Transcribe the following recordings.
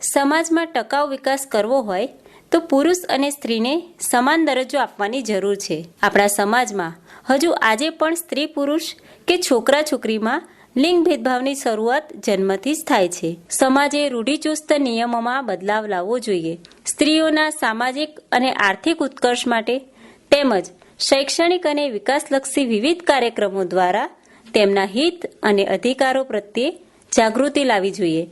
સમાજમાં ટકાઉ વિકાસ કરવો હોય તો પુરુષ અને સ્ત્રીને સમાન દરજ્જો આપવાની જરૂર છે. આપણા સમાજમાં હજુ આજે પણ સ્ત્રી પુરુષ કે છોકરા છોકરીમાં લિંગ ભેદભાવની શરૂઆત જન્મથી જ થાય છે. સમાજે રૂઢિચુસ્ત નિયમોમાં બદલાવ લાવવો જોઈએ. સ્ત્રીઓના સામાજિક અને આર્થિક ઉત્કર્ષ માટે તેમજ શૈક્ષણિક અને વિકાસલક્ષી વિવિધ કાર્યક્રમો દ્વારા તેમના હિત અને અધિકારો પ્રત્યે જાગૃતિ લાવવી જોઈએ.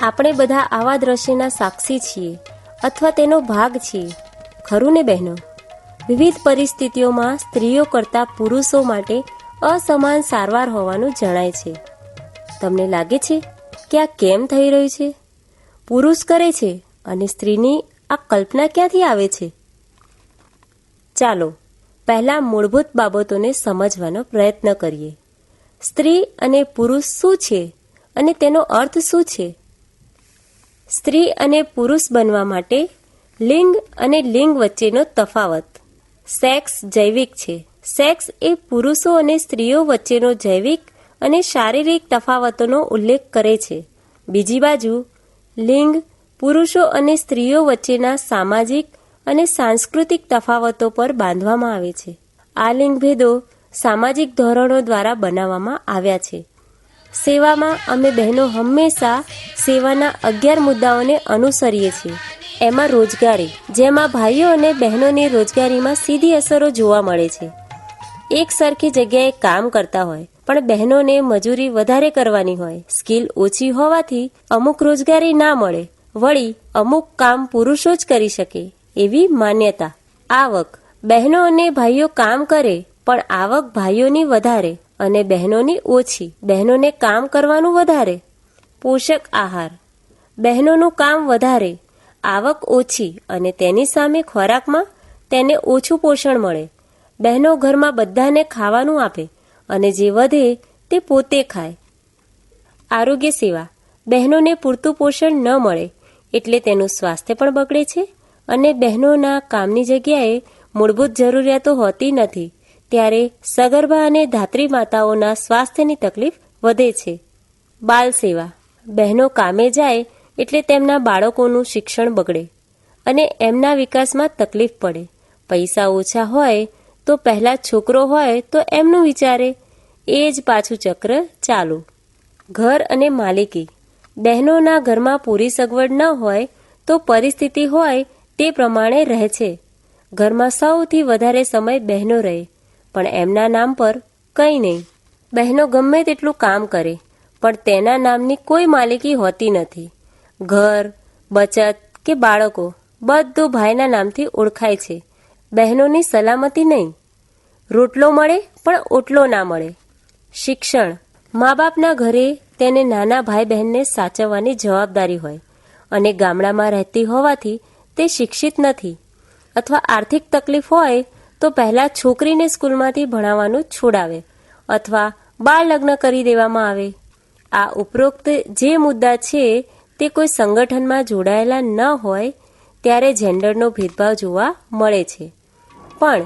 આપણે બધા આવા દ્રશ્યના સાક્ષી છીએ અથવા તેનો ભાગ છીએ, ખરું ને બહેનો? વિવિધ પરિસ્થિતિઓમાં સ્ત્રીઓ કરતાં પુરુષો માટે અસમાન સારવાર હોવાનું જણાય છે. તમને લાગે છે કે આ કેમ થઈ રહ્યું છે? પુરુષ કરે છે અને સ્ત્રીની આ કલ્પના ક્યાંથી આવે છે? ચાલો, પહેલા મૂળભૂત બાબતોને સમજવાનો પ્રયત્ન કરીએ. સ્ત્રી અને પુરુષ શું છે અને તેનો અર્થ શું છે? સ્ત્રી અને પુરુષ બનવા માટે લિંગ અને લિંગ વચ્ચેનો તફાવત. સેક્સ જૈવિક છે. સેક્સ એ પુરુષો અને સ્ત્રીઓ વચ્ચેનો જૈવિક અને શારીરિક તફાવતોનો ઉલ્લેખ કરે છે. બીજી બાજુ, લિંગ પુરુષો અને સ્ત્રીઓ વચ્ચેના સામાજિક અને સાંસ્કૃતિક તફાવતો પર બાંધવામાં આવે છે. આ લિંગભેદો સામાજિક ધોરણો દ્વારા બનાવવામાં આવ્યા છે. સેવામાં અમે બહેનો હંમેશા સેવાના અગિયાર મુદ્દાઓને અનુસરીએ છીએ. એમાં રોજગારી, જેમાં ભાઈઓ અને બહેનોની રોજગારીમાં સીધી અસરો જોવા મળે છે. એક સરખી જગ્યાએ કામ કરતા હોય, પણ બહેનોને મજૂરી વધારે કરવાની હોય. સ્કિલ ઓછી હોવાથી અમુક રોજગારી ના મળે, વળી અમુક કામ પુરુષો જ કરી શકે, એવી માન્યતા. આવક, બહેનો અને ભાઈઓ કામ કરે, પણ આવક ભાઈઓની વધારે. અને બહેનોની ઓછી. બહેનોને કામ કરવાનું વધારે. પોષક આહાર. બહેનોનું કામ વધારે. આવક ઓછી અને તેની સામે ખોરાકમાં તેને ઓછું પોષણ મળે. બહેનો ઘરમાં બધાને ખાવાનું આપે અને જે વધે તે પોતે ખાય. આરોગ્ય સેવા. બહેનોને પૂરતું પોષણ ન મળે એટલે તેનું સ્વાસ્થ્ય પણ બગડે છે અને બહેનોના કામની જગ્યાએ મૂળભૂત જરૂરિયાતો હોતી નથી. ત્યારે સગર્ભા અને ધાત્રી માતાઓના સ્વાસ્થ્યની તકલીફ વધે છે. બાલ સેવા. બહેનો કામે જાય એટલે તેમના બાળકોનું શિક્ષણ બગડે અને એમના વિકાસમાં તકલીફ પડે. પૈસા ઓછા હોય તો પહેલાં છોકરો હોય તો એમનું વિચારે. એ જ પાછું ચક્ર ચાલુ. ઘર અને માલિકી. બહેનોના ઘરમાં પૂરી સગવડ ન હોય તો પરિસ્થિતિ હોય તે પ્રમાણે રહે છે. ઘરમાં સૌથી વધારે સમય બહેનો રહે. પણ એમના નામ પર કંઈ નહીં. બહેનો ગમે તેટલું કામ કરે, પણ તેના નામની કોઈ માલિકી હોતી નથી. ઘર, બચત કે બાળકો બધું ભાઈના નામથી ઓળખાય છે. બહેનોની સલામતી નહીં. રોટલો મળે, પણ ઓટલો ના મળે. શિક્ષણ. મા બાપના ઘરે તેને નાના ભાઈ બહેનને સાચવવાની જવાબદારી હોય અને ગામડામાં રહેતી હોવાથી તે શિક્ષિત નથી. અથવા આર્થિક તકલીફ હોય તો પહેલાં છોકરીને સ્કૂલમાંથી ભણાવવાનું છોડાવે અથવા બાળ લગ્ન કરી દેવામાં આવે. આ ઉપરોક્ત જે મુદ્દા છે તે કોઈ સંગઠનમાં જોડાયેલા ન હોય ત્યારે જેન્ડરનો ભેદભાવ જોવા મળે છે. પણ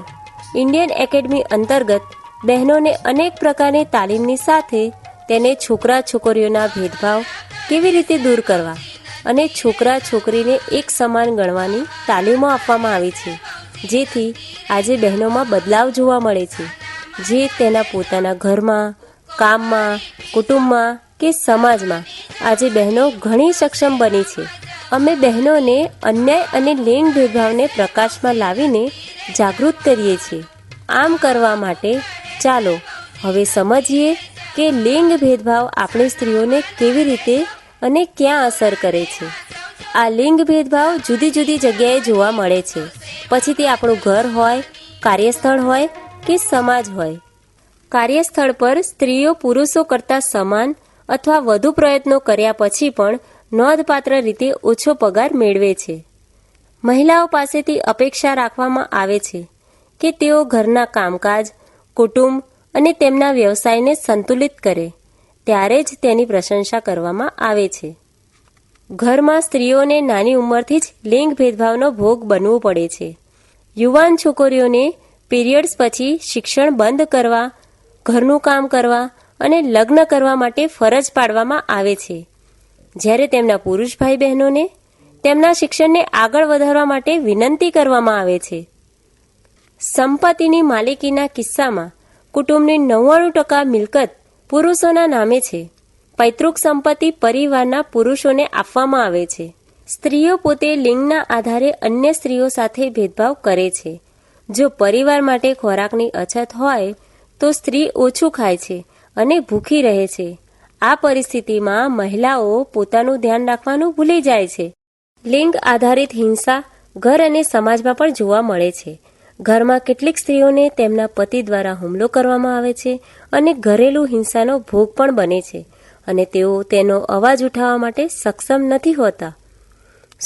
ઇન્ડિયન એકેડમી અંતર્ગત બહેનોને અનેક પ્રકારની તાલીમની સાથે તેને છોકરા છોકરીઓના ભેદભાવ કેવી રીતે દૂર કરવા અને છોકરા છોકરીને એક સમાન ગણવાની તાલીમો આપવામાં આવી છે. જેથી આજે બહેનોમાં બદલાવ જોવા મળે છે. જે તેના પોતાના ઘરમાં, કામમાં, કુટુંબમાં કે સમાજમાં આજે બહેનો ઘણી સક્ષમ બની છે. અમે બહેનોને અન્યાય અને લિંગ ભેદભાવને પ્રકાશમાં લાવીને જાગૃત કરીએ છીએ. આમ કરવા માટે ચાલો હવે સમજીએ કે લિંગ ભેદભાવ આપણી સ્ત્રીઓને કેવી રીતે અને ક્યાં અસર કરે છે. આ લિંગ ભેદભાવ જુદી જુદી જગ્યાએ જોવા મળે છે. પછી તે આપણું ઘર હોય, કાર્યસ્થળ હોય કે સમાજ હોય. કાર્યસ્થળ પર સ્ત્રીઓ પુરુષો કરતાં સમાન અથવા વધુ પ્રયત્નો કર્યા પછી પણ નોંધપાત્ર રીતે ઓછો પગાર મેળવે છે. મહિલાઓ પાસેથી અપેક્ષા રાખવામાં આવે છે કે તેઓ ઘરના કામકાજ, કુટુંબ અને તેમના વ્યવસાયને સંતુલિત કરે. ત્યારે જ તેની પ્રશંસા કરવામાં આવે છે. ઘરમાં સ્ત્રીઓને નાની ઉંમરથી જ લિંગ ભેદભાવનો ભોગ બનવું પડે છે. યુવાન છોકરીઓને પીરિયડ્સ પછી શિક્ષણ બંધ કરવા, ઘરનું કામ કરવા અને લગ્ન કરવા માટે ફરજ પાડવામાં આવે છે. જ્યારે તેમના પુરુષ ભાઈ બહેનોને તેમના શિક્ષણને આગળ વધારવા માટે વિનંતી કરવામાં આવે છે. સંપત્તિની માલિકીના કિસ્સામાં કુટુંબની નવ્વાણું ટકા મિલકત પુરુષોના નામે છે. પૈતૃક સંપત્તિ પરિવારના પુરુષોને આપવામાં આવે છે. સ્ત્રીઓ પોતે લિંગના આધારે અન્ય સ્ત્રીઓ સાથે ભેદભાવ કરે છે. જો પરિવાર માટે ખોરાકની અછત હોય, તો સ્ત્રી ઓછું ખાય છે અને ભૂખી રહે છે. આ પરિસ્થિતિમાં મહિલાઓ પોતાનું ધ્યાન રાખવાનું ભૂલી જાય છે. લિંગ આધારિત હિંસા ઘર અને સમાજમાં પણ જોવા મળે છે. ઘરમાં કેટલીક સ્ત્રીઓને તેમના પતિ દ્વારા હુમલો કરવામાં આવે છે અને ઘરેલું હિંસાનો ભોગ પણ બને છે. અને તેઓ તેનો અવાજ ઉઠાવવા માટે સક્ષમ નથી હોતા.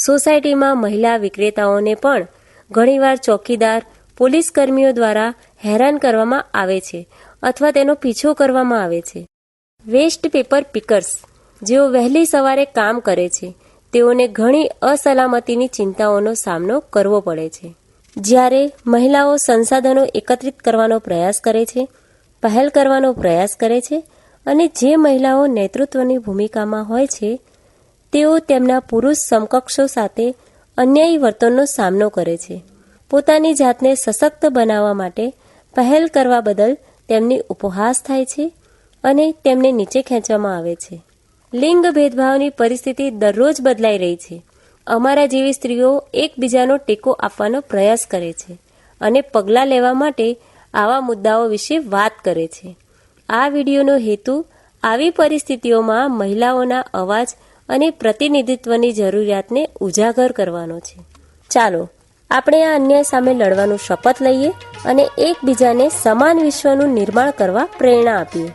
સોસાયટીમાં મહિલા વિક્રેતાઓને પણ ઘણીવાર ચોકીદાર, પોલીસ કર્મીઓ દ્વારા હેરાન કરવામાં આવે છે અથવા તેનો પીછો કરવામાં આવે છે. વેસ્ટ પેપર પિકર્સ, જેઓ વહેલી સવારે કામ કરે છે, તેઓને ઘણી અસલામતીની ચિંતાઓનો સામનો કરવો પડે છે. જ્યારે મહિલાઓ સંસાધનો એકત્રિત કરવાનો પ્રયાસ કરે છે, પહેલ કરવાનો પ્રયાસ કરે છે અને જે મહિલાઓ નેતૃત્વની ભૂમિકામાં હોય છે, તેઓ તેમના પુરુષ સમકક્ષો સાથે અન્યાયી વર્તનનો સામનો કરે છે. પોતાની જાતને સશક્ત બનાવવા માટે પહેલ કરવા બદલ તેમની ઉપહાસ થાય છે અને તેમને નીચે ખેંચવામાં આવે છે. લિંગ ભેદભાવની પરિસ્થિતિ દરરોજ બદલાઈ રહી છે. અમારા જેવી સ્ત્રીઓ એકબીજાનો ટેકો આપવાનો પ્રયાસ કરે છે અને પગલાં લેવા માટે આવા મુદ્દાઓ વિશે વાત કરે છે. આ વિડીયોનો હેતુ આવી પરિસ્થિતિઓમાં મહિલાઓના અવાજ અને પ્રતિનિધિત્વની જરૂરિયાતને ઉજાગર કરવાનો છે. ચાલો, આપણે આ અન્યાય સામે લડવાનું શપથ લઈએ અને એકબીજાને સમાન વિશ્વનું નિર્માણ કરવા પ્રેરણા આપીએ.